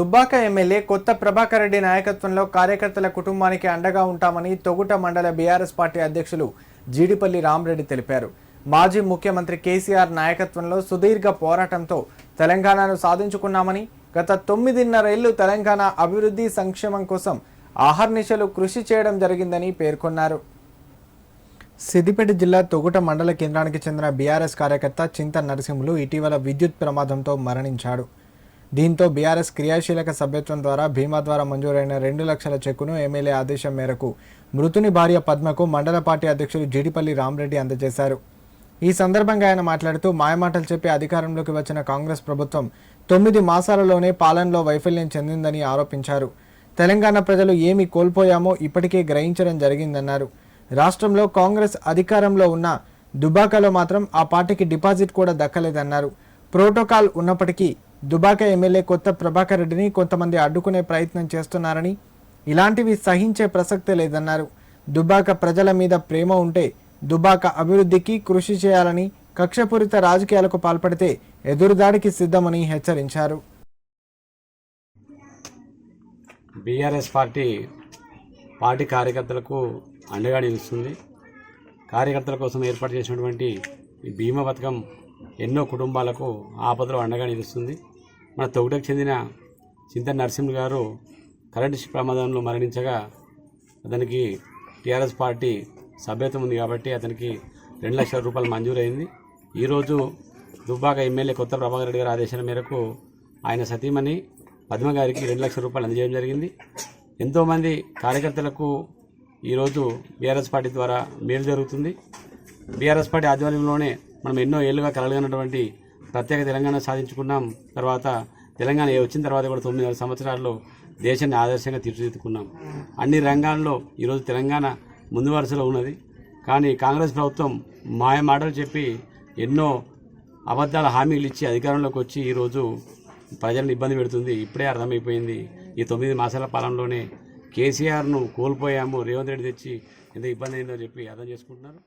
Dubbaka MLA కొత్త ప్రభాకర్ రెడ్డి నాయకత్వంలో కార్యకర్తల కుటుంబానికి అండగా ఉంటామని తొగుట మండల బీఆర్ఎస్ పార్టీ అధ్యక్షులు జీడిపల్లి రామరెడ్డి తెలిపారు. మాజీ ముఖ్యమంత్రి కేసీఆర్ నాయకత్వంలో సుదీర్ఘ పోరాటంతో తెలంగాణను సాధించుకున్నామని గత తొమ్మిదిన్నరేళ్ళు తెలంగాణ అభివృద్ధి సంక్షేమం కోసం ఆహర్నిశలు కృషి చేయడం జరిగిందని పేర్కొన్నారు. సిద్దిపేట జిల్లా తొగుట మండల కేంద్రానికి చెందిన బీఆర్ఎస్ కార్యకర్త చింత నరసింహులు ఇటీవల విద్యుత్ ప్రమాదంతో మరణించాడు. దీంతో బీఆర్ఎస్ క్రియాశీలక సభ్యత్వం ద్వారా భీమా ద్వారా మంజూరైన రెండు లక్షల చెక్కును ఎమ్మెల్యే ఆదేశం మేరకు మృతుని భార్య పద్మకు మండల పార్టీ అధ్యక్షులు జీడిపల్లి రామరెడ్డి అందజేశారు. ఈ సందర్భంగా ఆయన మాట్లాడుతూ మాయమాటలు చెప్పి అధికారంలోకి వచ్చిన కాంగ్రెస్ ప్రభుత్వం తొమ్మిది మాసాలలోనే పాలనలో వైఫల్యం చెందిందని ఆరోపించారు. తెలంగాణ ప్రజలు ఏమి కోల్పోయామో ఇప్పటికే గ్రహించడం జరిగిందన్నారు. రాష్ట్రంలో కాంగ్రెస్ అధికారంలో ఉన్న దుబాకలో మాత్రం ఆ పార్టీకి డిపాజిట్ కూడా దక్కలేదన్నారు. ప్రోటోకాల్ ఉన్నప్పటికీ దుబాక ఎమ్మెల్యే కొత్త ప్రభాకర్ రెడ్డిని కొంతమంది అడ్డుకునే ప్రయత్నం చేస్తున్నారని ఇలాంటివి సహించే ప్రసక్తే లేదన్నారు. దుబాక ప్రజల మీద ప్రేమ ఉంటే దుబాక అభివృద్ధికి కృషి చేయాలని కక్షపూరిత రాజకీయాలకు పాల్పడితే ఎదురుదాడికి సిద్ధమని హెచ్చరించారు. బీఆర్ఎస్ పార్టీ పార్టీ కార్యకర్తలకు అండగా నిలుస్తుంది. కార్యకర్తల కోసం ఏర్పాటు చేసినటువంటి ఈ బీమా పథకం ఎన్నో కుటుంబాలకు ఆపదలో అండగా నిలుస్తుంది. మన తొగుటకు చెందిన చింత నరసింహ గారు కరెంటు ప్రమాదంలో మరణించగా అతనికి టీఆర్ఎస్ పార్టీ సభ్యత్వం ఉంది కాబట్టి అతనికి రెండు లక్షల రూపాయలు మంజూరైంది. ఈరోజు దుబ్బాక ఎమ్మెల్యే కొత్త ప్రభాకర్ రెడ్డి గారి ఆదేశాల మేరకు ఆయన సతీమణి పద్మ గారికి రెండు లక్షల రూపాయలు అందజేయడం జరిగింది. ఎంతోమంది కార్యకర్తలకు ఈరోజు బీఆర్ఎస్ పార్టీ ద్వారా మేలు జరుగుతుంది. బీఆర్ఎస్ పార్టీ ఆధ్వర్యంలోనే మనం ఎన్నో ఏళ్ళుగా కలగనటువంటి ప్రత్యేక తెలంగాణ సాధించుకున్నాం. తర్వాత తెలంగాణ వచ్చిన తర్వాత కూడా తొమ్మిది సంవత్సరాల్లో దేశాన్ని ఆదర్శంగా తీర్చిదిద్దుకున్నాం. అన్ని రంగాల్లో ఈరోజు తెలంగాణ ముందు వరుసలో ఉన్నది. కానీ కాంగ్రెస్ ప్రభుత్వం మాయ మాటలు చెప్పి ఎన్నో అబద్ధాల హామీలు ఇచ్చి అధికారంలోకి వచ్చి ఈరోజు ప్రజలను ఇబ్బంది పెడుతుంది. ఇప్పుడే అర్థమైపోయింది. ఈ తొమ్మిది మాసాల పాలనలోనే కేసీఆర్ను కోల్పోయాము. రేవంత్ రెడ్డి తెచ్చి ఎంత ఇబ్బంది అయిందో చెప్పి అర్థం చేసుకుంటున్నారు.